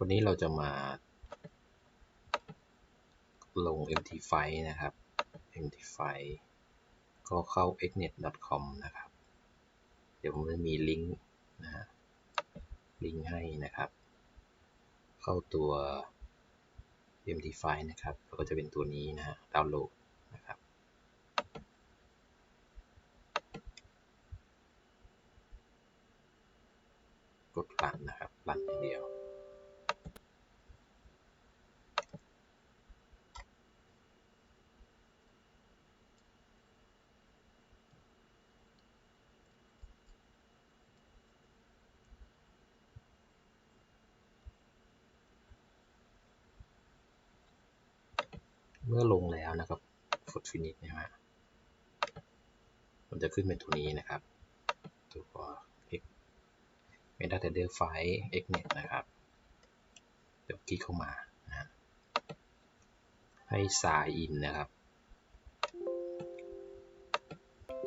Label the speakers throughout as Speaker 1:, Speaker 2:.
Speaker 1: วันนี้เราจะมาลง MT5 นะครับ MT5 ก็เข้า xnet.com นะครับ เดี๋ยวผมจะมีลิงก์นะฮะลิงก์ให้นะครับ เข้าตัว MT5 นะครับแล้วก็จะเป็นตัวนี้นะฮะดาวน์โหลดนะครับกดรันนะครับรันอย่างเดียว เมื่อลงแล้วนะครับกด finish นะฮะมันจะขึ้นเป็นตัวนี้นะครับ ตัว x metadata file xnet นะครับเดี๋ยวคลิกเข้ามานะให้ sign in นะครับ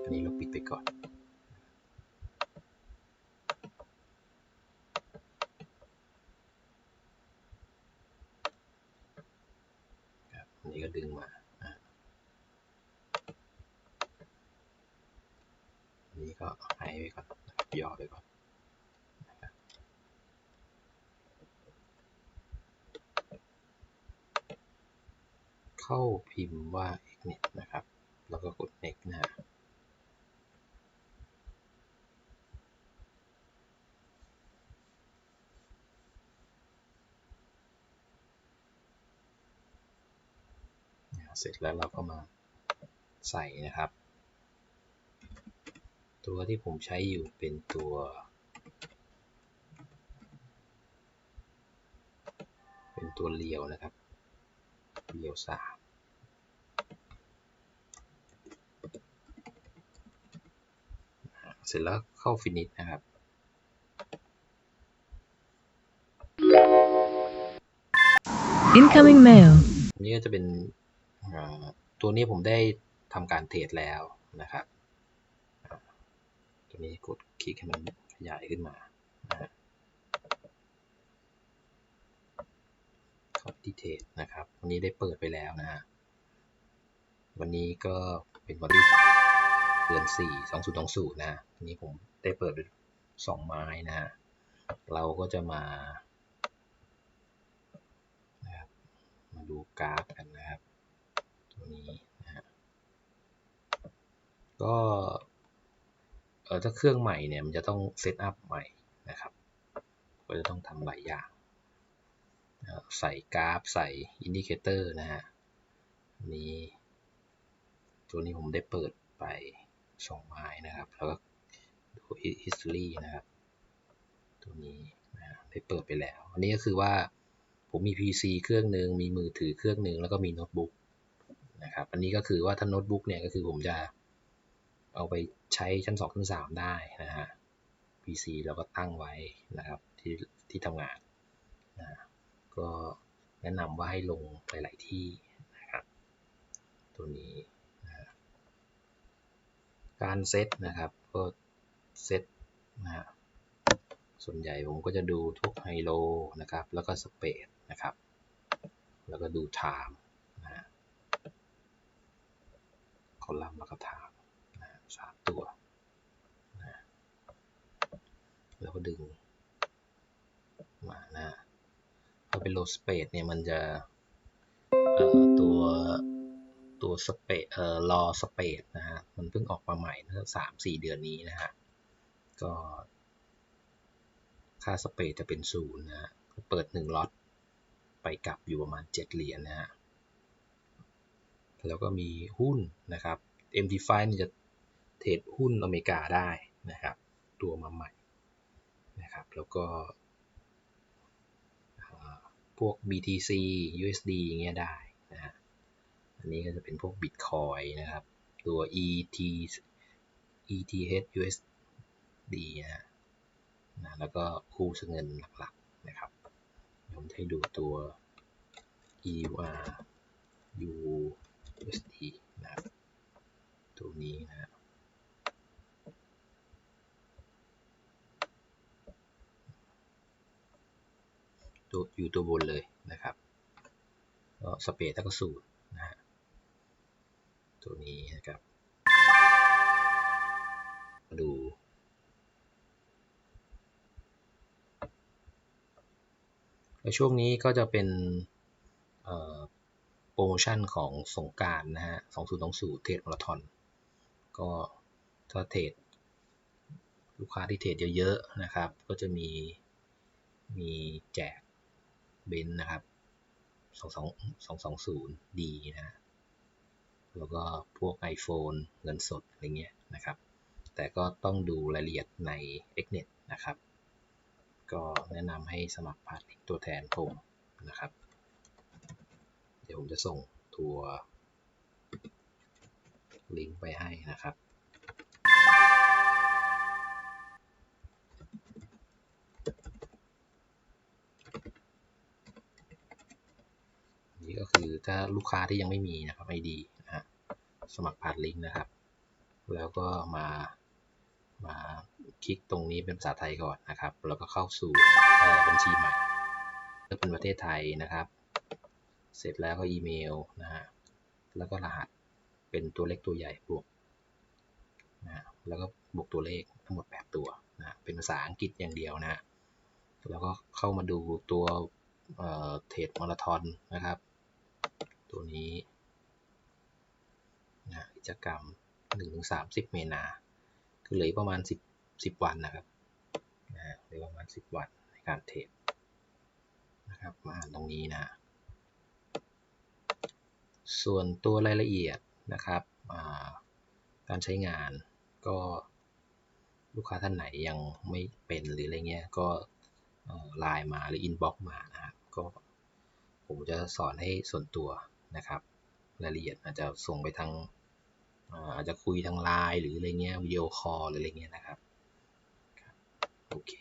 Speaker 1: อันนี้เราปิดไปก่อน ครับอันนี้ก็ดึงมานะอันนี้ ก็ให้ไว้ก่อนย่อไปก่อนเข้าพิมพ์ว่า xnet นะครับ แล้วก็กด next นะฮะเสร็จแล้วเราก็มาใส่นะครับ ตัวที่ผมใช้อยู่เป็นตัว เป็นตัวเรียวนะครับเรียวสามเสร็จแล้วเข้าฟินิชนะครับ
Speaker 2: Incoming mail.
Speaker 1: อันนี้ก็จะเป็นอ่าตัวนี้ผมได้ทำการเทรดแล้วนะครับอ่าตัว นี้กดคลิกให้มันขยายขึ้นมานะฮะเข้าที่เทรดนะครับ วันนี้ได้เปิดไปแล้วนะฮะ วันนี้ก็เป็นวันที่เดือนสี่สองศูนย์สองศูนย์นะวันนี้ผมได้เปิดสองไม้นะฮะ เราก็จะมานะมาดูกราฟกันนะครับ ตัวนี้นะฮะ ก็ ถ้าเครื่องใหม่เนี่ยมันจะต้องเซตอัพใหม่นะครับก็จะต้องทำหลายอย่าง ใส่กราฟใส่อินดิเคเตอร์นะฮะนี้ตัวนี้ผมได้เปิดไปสองไม้นะครับ แล้วก็ดู history นะครับ ตัวนี้นะได้เปิดไปแล้ว อันนี้ก็คือว่าผมมี PC เครื่องหนึ่งมีมือถือเครื่องหนึ่งแล้วก็มีโน้ตบุ๊กนะครับ อันนี้ก็คือว่าถ้าโน้ตบุ๊กเนี่ยก็คือผมจะ เอาไปใช้ชั้น2ชั้น3ได้นะฮะ PC เราก็ตั้งไว้นะครับที่ที่ทำงานนะก็แนะนำว่าให้ลงหลาย ๆ ที่นะครับ ตัวนี้นะการเซตนะครับก็เซตนะฮะส่วนใหญ่ผมก็จะดูทุกไฮโลนะครับ แล้วก็สเปดนะครับ แล้วก็ดูไทม์นะฮะคอลัมน์แล้วก็ไทม์ สามตัวนะแล้วก็ดึงมานะพอเป็นโลสเปดเนี่ยมันจะตัวตัวสเปดเอ่อรอสเปดนะฮะมันเพิ่งออกมาใหม่เมื่อสามสี่เดือนนี้นะฮะก็ค่าสเปดจะเป็นศูนย์นะฮะเปิดหนึ่งล็อตไปกลับอยู่ประมาณ7เหรียญนะฮะแล้วก็มีหุ้นนะครับ MT5 นี่จะ เทรดหุ้นอเมริกาได้นะครับ ตัวมาใหม่นะครับ แล้วก็พวก BTC USD อย่างเงี้ยได้นะฮะอันนี้ก็จะเป็นพวก Bitcoin นะครับ ตัว ET ETH USD นะฮะนะแล้วก็คู่เงินหลักๆนะครับ ผมให้ดูตัว EUR USD นะครับ ตัวนี้นะ ตัวอยู่ตัวบนเลยนะครับก็สเปซแล้วก็สูตรนะฮะตัวนี้นะครับมาดูในช่วงนี้ก็จะเป็นโปรโมชั่นของสงการนะฮะ 2020 เทรดมาราธอน ก็ถ้าเทรดลูกค้าที่เทรดเยอะๆนะครับ ก็จะมีมีแจก เบนซ์นะครับ22 220D นะ แล้วก็พวก iPhone เงินสดอะไรเงี้ยนะครับ แต่ก็ต้องดูรายละเอียดใน Xnet นะครับ ก็แนะนำให้สมัครผ่านตัวแทนผมนะครับ เดี๋ยวผมจะส่งตัวลิงก์ไปให้นะครับ นี่ก็คือ ถ้าลูกค้าที่ยังไม่มีนะครับ ID นะฮะสมัครผ่านลิงก์นะครับ แล้วก็มามาคลิกตรงนี้เป็นภาษาไทยก่อนนะครับ แล้วก็เข้าสู่บัญชีใหม่เลือกเป็นประเทศไทยนะครับ เสร็จแล้วก็อีเมลนะฮะแล้วก็รหัสเป็นตัวเล็กตัวใหญ่บวกนะแล้วก็บวกตัวเลขทั้งหมด 8 ตัวนะเป็นภาษาอังกฤษอย่างเดียวนะ แล้วก็เข้ามาดูตัวเทรดมาราธอนนะครับ ตัวนี้นะกิจกรรม1-30 เมนาคือเหลือประมาณ 10 10 วันนะครับนะเหลือประมาณ 10 วันในการเทรดนะครับมาอ่านตรงนี้นะ ส่วนตัวรายละเอียดนะครับการใช้งานก็ลูกค้าท่านไหนยังไม่เป็นหรืออะไรเงี้ยก็ไลน์มาหรืออินบ็อกมานะครับก็ผมจะสอนให้ส่วนตัว นะครับรายละเอียดอาจจะส่งไปทางอาจจะคุยทางไลน์หรืออะไรเงี้ยวิดีโอคอลหรืออะไรเงี้ยนะครับโอเค